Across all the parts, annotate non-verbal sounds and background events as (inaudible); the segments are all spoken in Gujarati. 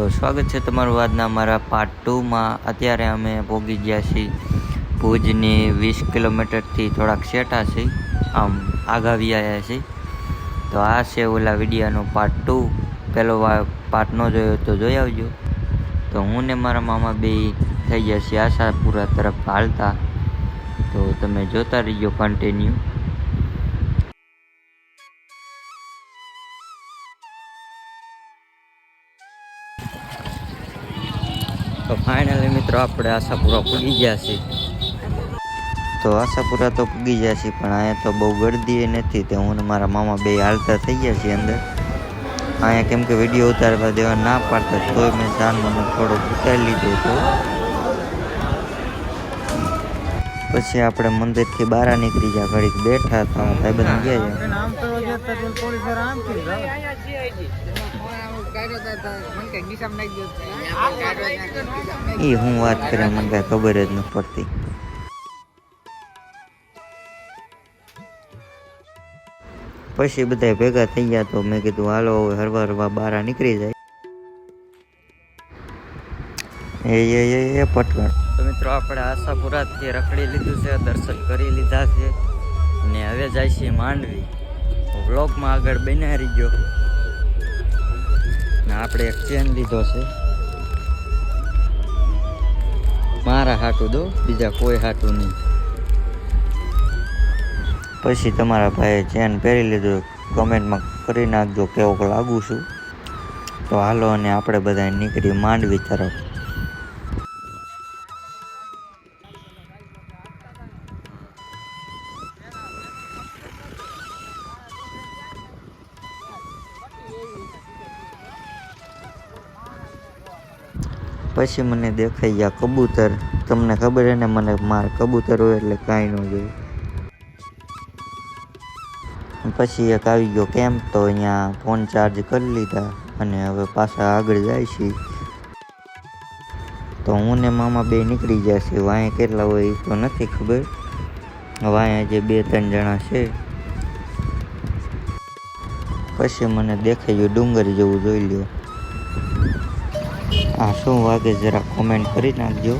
તો સ્વાગત છે તમારું આજના મારા પાર્ટ ટુમાં અત્યારે અમે પહોંચી ગયા છીએ ભુજની વીસ કિલોમીટરથી થોડાક સેટા છે આમ આગાવી આવ્યા છે તો આ છે ઓલા વિડીયાનો પાર્ટ ટુ પહેલો પાર્ટ ન જોયો તો જોઈ આવજો. તો હું ને મારા મામા બે થઈ ગયા છીએ આશાપુરા તરફ હાલતા. તો તમે જોતા રહીજો કન્ટિન્યુ તો ફાઇનલી મિત્રો આપણે આશાપુરા પૂગી ગયા છીએ. તો આશાપુરા તો પૂગી ગયા છીએ પણ અહીંયા તો બહુ ગરદી ય નથી તે હું ને મારા મામા બે હાલતા થઈ ગયા છીએ અંદર. અહીંયા કેમ કે વીડિયો ઉતારવા દેવા ના પાડતા તોય મેં જાનવાનો થોડો ઉતારી લીધો હતો. પછી આપણે મંદિરથી બહાર નીકળી ગયા ઘડીક બેઠા હતા ભાઈબંધ ગયા એ હું વાત કરે મને કાંઈ ખબર જ નથી પડતી. પછી બધા ભેગા થઈ ગયા તો મેં કીધું હાલો હવે હરવા હરવા બહાર નીકળી જાય. એ એ એ એ પટકણ. તો મિત્રો આપણે આશાપુરાથી રખડી લીધું છે દર્શન કરી લીધા છે ને હવે જાય છે માંડવી. બ્લોગમાં આગળ બનાવી ગયો ને આપણે એક ચેન લીધો છે. મારા હાટું દો, બીજા કોઈ હાટું નહીં. પછી તમારા ભાઈએ ચેન પહેરી લીધું કમેન્ટમાં કરી નાખજો કેવો લાગુ છું. તો હાલો અને આપણે બધા નીકળી માંડવી તરફ. પછી મને દેખાઈ ગયા કબૂતર. તમને ખબર છે ને, મને મારે કબૂતર હોય એટલે કાંઈ ન જોઈએ પછી એક આવી ગયો કેમ્પ તો અહીંયા ફોન ચાર્જ કરી લીધા અને હવે પાછા આગળ જાય છે. તો હું ને મામા બે નીકળી ગયા છે વાંય કેટલા હોય એ તો નથી ખબર. વાંયા જે બે ત્રણ જણા છે. પછી મને દેખાઈ ગયો ડુંગર જેવું જોઈ લ્યો. આ શું વાગે જરા કોમેન્ટ કરી નાખજો.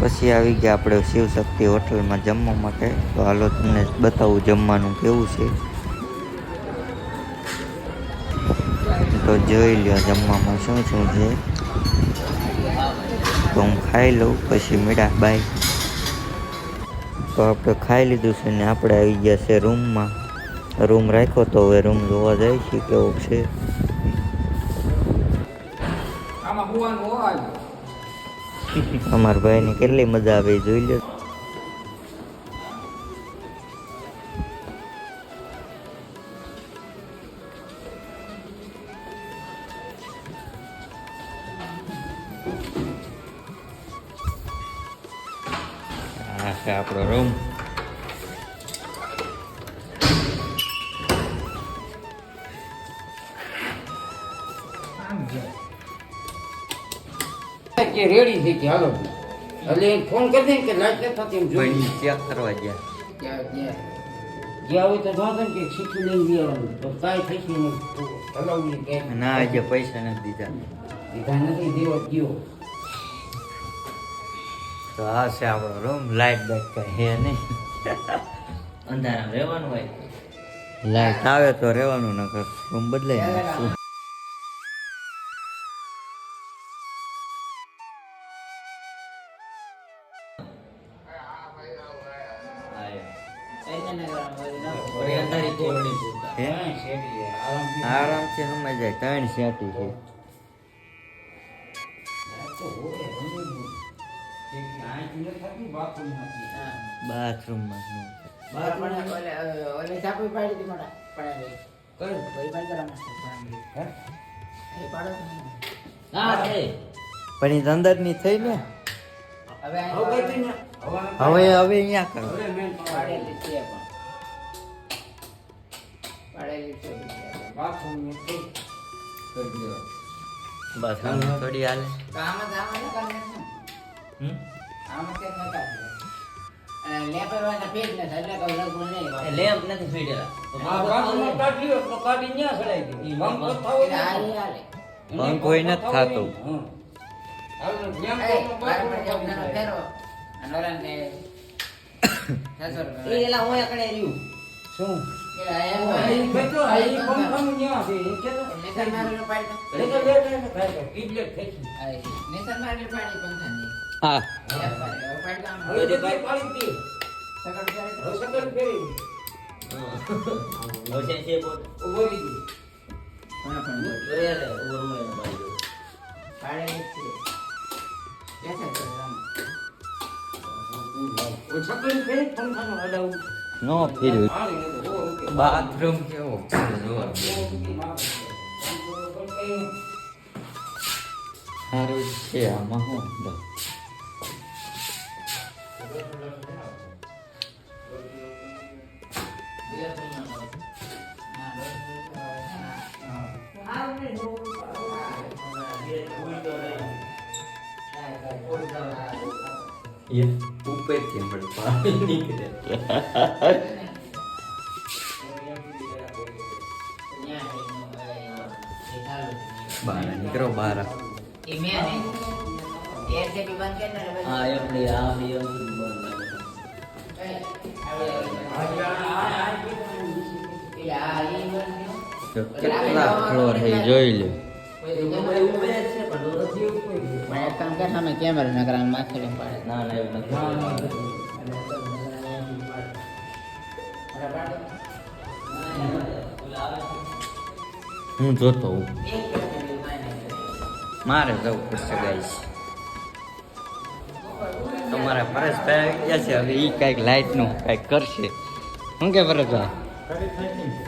પછી આવી ગયા આપણે શિવશક્તિ હોટલમાં જમવા માટે. તો હાલો તમને બતાવું જમવાનું કેવું છે. તો જોઈ લ્યો જમવામાં શું શું છે. તો હું ખાઈ લઉં, પછી મીડા, બાય. તો આપણે ખાઈ લીધું છે ને આપણે આવી ગયા છે રૂમમાં. રૂમ રાખ્યો તો હવે રૂમ જોવા જાય છે, કેવો છે. અમારા ભાઈને કેટલી મજા આવે જોઈ લો. આપણો રૂમ કે રેડી થઈ કે હાલો. એટલે ફોન કરી દે કે લાઈટ નથી થતી એમ જોઈ ભાઈ ચેક કરવા ગયા. ત્યાં હોય તો વાંધો કે શીખી લઈને બી આવવાનું તો કાંઈ થશે નહીં. હલાવવી કે. ના આજે પૈસા નથી દીધા. દીધા નથી દેવો ગયો. તો આ છે આપણો રૂમ લાઈટ બાઈટ કહે હે નહીં. અંધારા રહેવાનું હોય. લાઈટ આવે તો રહેવાનું નકર રૂમ બદલાય આરામથી સમજ જાય. ત્રણ સેટી છે. બાથરૂમમાં પણ એ અંદરની થઈ ને? હવે હવે હવે અહીંયા કરો. બસ આમ થોડી હાલે. લેમ્પ નથી ફીડેલા હોય નથી થાતું. એ, એલા હું એકડે રહ્યું. શું? કે પણ નો ફીલ બાથરૂમ કેવો સારું છે આમાં હું. બસ. ઉપરથી હમણાં પાણી નીકળે. બહાર નીકળો બહાર. હા એમની આ બી એમ એ, હવે, એ આ ઈ બંધ. કેટલા ફ્લોર છે જોઈ લે પણ કામ કર સામે કેમેરા નકર માથે પાડે. ના ના એવું. નથી. હું જોતો હું મારે જવું પડશે ગાઈશ તમારા પરેશભાઈ આવી ગયા છે હવે એ કાંઈક લાઇટનું કાંઈક કરશે. શું કે પરેશભાઈ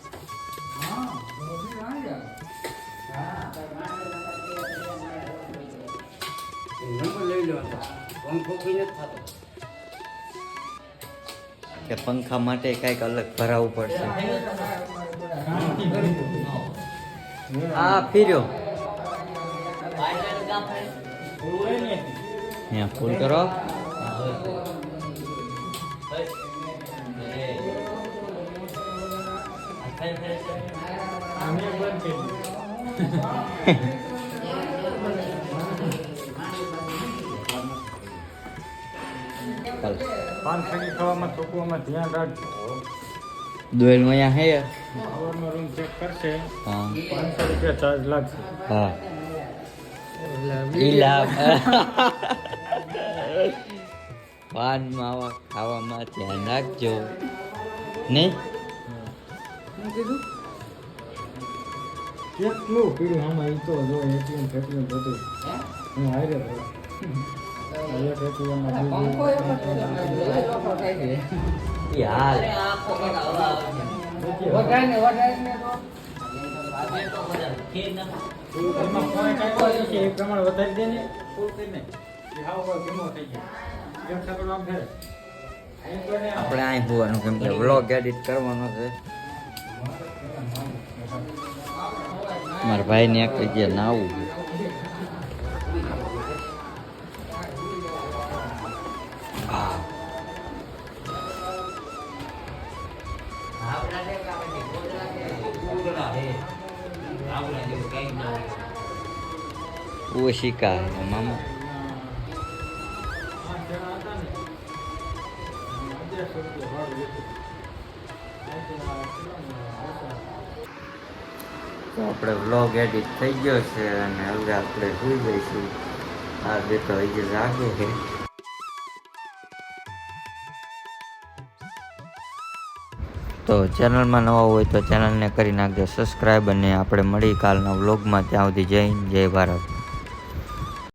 નંબર લઈ લો પંખો કઈ નથી થતો. કે પંખા માટે કાંઈક અલગ ભરાવવું પડશે. આ ફીર્યો. અહીંયા ફૂલ કરો. ચાલ. (laughs) (laughs) ખાવામાં ધ્યાન રાખજો. દોયલ અહીંયા હે? સવારનો રૂમ ચેક કરશે. હા. પાંચસો રૂપિયા ચાર્જ લાગશે. હા. ઈલા પાન માવા ખાવામાં ધ્યાન રાખજો. નહીં કેટલું પીડ્યું આમાં એ તો જો એટીએમ ફેટીએમ બધું. હું? હારે આમ આપણે અહીં હોવાનું કેમ કે વ્લોગ એડિટ કરવાનો છે મારા ભાઈને એક જગ્યાએ નાવું ઓશિકા મામા. તો આપણે વ્લોગ એડિટ થઈ ગયો છે અને હવે આપણે સુઈ જઈશું આ બે તો હજી લાગે છે તો ચેનલમાં નવા હોય તો ચેનલને કરી નાખજો. સબસ્ક્રાઈબ અને આપણે મળી કાલના વ્લોગમાં ત્યાં સુધી જય હિન્દ, જય ભારત.